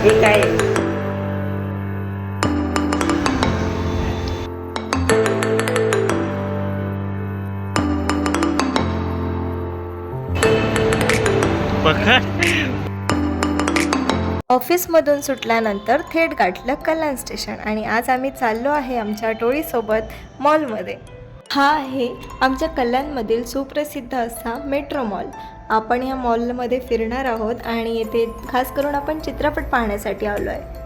काय? ऑफिसमधून सुटल्यानंतर थेट गाठलं कल्याण स्टेशन आणि आज आम्ही चाललो आहे आमच्या टोळीसोबत मॉलमध्ये. हा आहे आमच्या कल्याणमधील सुप्रसिद्ध असा मेट्रो मॉल. आपण या मॉलमध्ये फिरणार आहोत आणि येथे खास करून आपण चित्रपट पाहण्यासाठी आलो आहे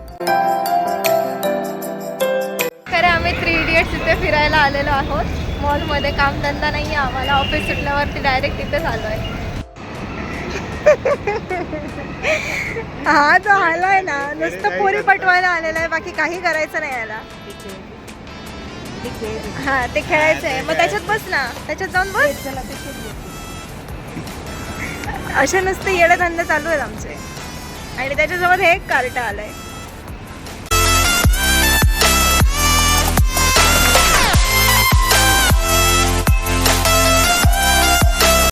खरं आम्ही थ्री इडियट्स इथे फिरायला आलेलो आहोत. मॉलमध्ये कामधंदा नाही आहे. आम्हाला ऑफिस सुटल्यावरती डायरेक्ट तिथेच आलो आहे हा जो आलाय ना. नुसतं पोरी पटवायला आलेला आहे. बाकी काही करायचं नाही याला. हा ते खेळायचं आहे मग त्याच्यात बस ना. त्याच्यात जाऊन बस. असे नुसते येडे धंदे चालू आहेत आमचे. आणि त्याच्यासोबत हे एक कार्ट आलंय.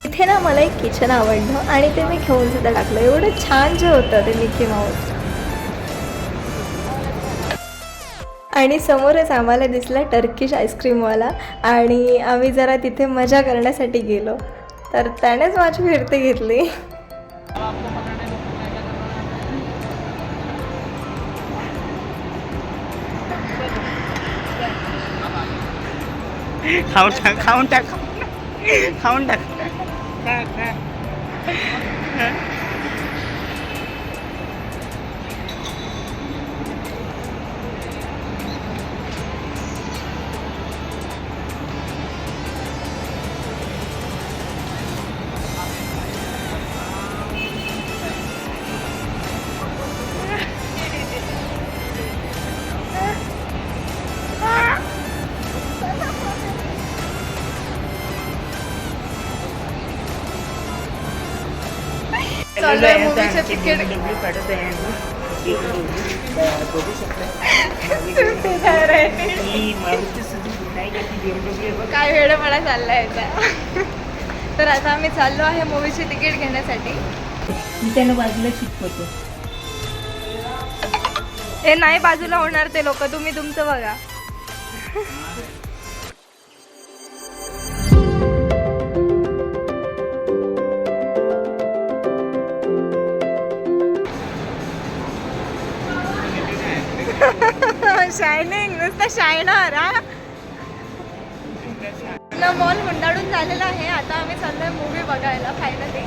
इथे ना मला एक किचन आवडलं आणि ते मी घेऊन सुद्धा टाकलं. एवढं छान जे होतं ते मिकी माऊस आणि समोरच आम्हाला दिसला टर्किश आईस्क्रीमवाला आणि आम्ही जरा तिथे मजा करण्यासाठी गेलो. तर त्यानेच माझी फिरते घेतली. खाऊन टाक खाऊन टाक. खाऊन टाक. चालू आहे मूवीचं तिकीट. आहे बघू शकता काय वेळपणा चाललाय याचा तर आता आम्ही चाललो आहे मूवीचे तिकीट घेण्यासाठी. त्यानं बाजूला शिकवतो. हे नाही बाजूला होणार ते लोक तुम्ही तुमचं बघा. शायनिंग नुसतं शायनर हा. मॉल गुंडाळून झालेलं आहे. आता आम्ही चाललोय मूवी बघायला फायनली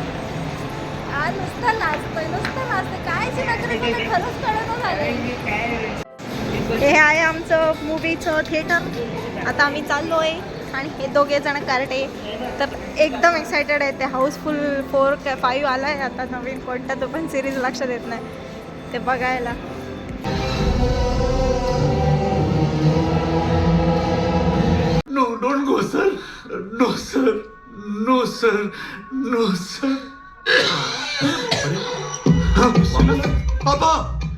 हा नुसतं नाचतोय नुसतं नाचतोय. काय जे खरंच कळत झालंय हे आहे आमचं मूवीचं थिएटर आता आम्ही चाललो आहे आणि हे दोघे जण कार्टे. तर एकदम एक्सायटेड आहे. ते हाऊसफुल फोर फाईव्ह आला आहे आता नवीन कोणता तो पण सिरीज लक्षात येत नाही. ते बघायला. Don't go sir no sir no sir no sir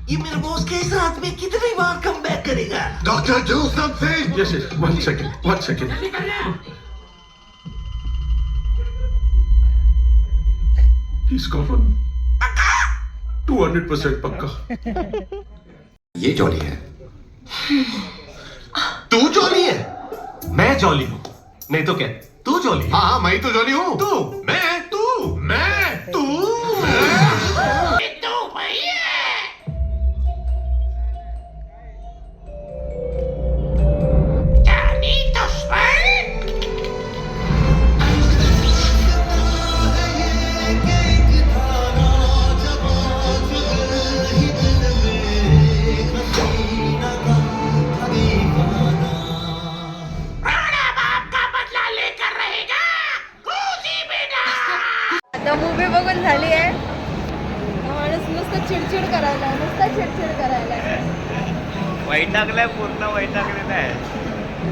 ये मेरे बॉस के इस में कितनी बार कम बैक करेगा doctor do something yes yes पक्का? ये जॉली है। तू जॉली है? मैं जॉली हूँ। नहीं तो क्या? तू जॉली है? हाँ मैं तो जॉली हूँ. तू मैं वैतागलाय पूर्ण वैतागलेला आहे.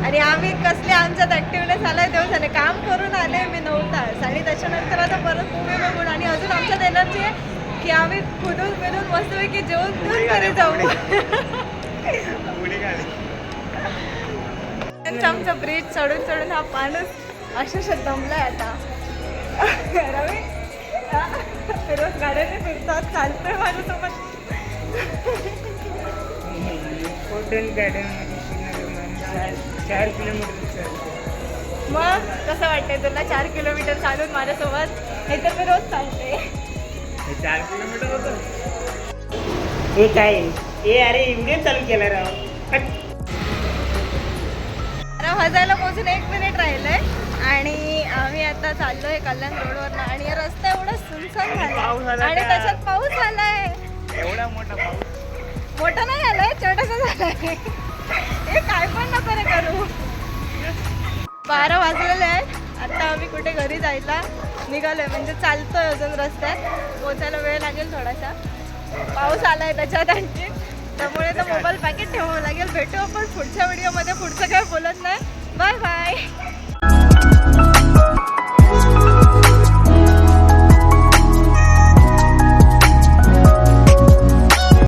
आणि आम्ही कसले आमच्यात ऍक्टिव्हनेस आलाय झाले. काम करून आले मी नऊ तास आणि त्याच्यानंतर आता परत मूवी बघून आणि अजून आमच्यात एनर्जी आहे की आम्ही खुदून बिदून मस्तपैकी जेवण पिऊन घरी जाऊ. त्यांचा आमचा ब्रिज चढून चढून हा माणूस अक्षरशः दमलाय आता. रवी? रोज गाड्याने फिरतात चालतोय माझ्यासोबत. गार्डनमध्ये श्रीनगर मॅम चार किलोमीटर चालतो. मग कसं वाटतंय तुला चार किलोमीटर चालून माझ्यासोबत? हे तर मी रोज चालते हे चार किलोमीटर होतं. हे काय? ए अरे व्हिडिओ चालू केला राव. हट. हजायला पोहोचून एक मिनिट राहिलंय. आणि आम्ही आता चाललोय कल्याण रोडवरनं. आणि हा रस्ता एवढा सुनसान झाला आणि? त्याच्यात पाऊस झालाय. एवढा मोठा पाऊस. मोठा नाही आलाय छोटासा झालाय. हे काय पण नको रे करू. बारा वाजलेले आहे आता आम्ही कुठे घरी जायला निघालोय. म्हणजे चालतोय अजून रस्त्यात. पोचायला वेळ लागेल थोडासा. पाऊस आलाय त्याच्यात आणखी. त्यामुळे तर मोबाईल पॅकेट ठेवावं लागेल. भेटू आपण पुढच्या व्हिडिओमध्ये पुढचं काय बोलत नाही. Bye bye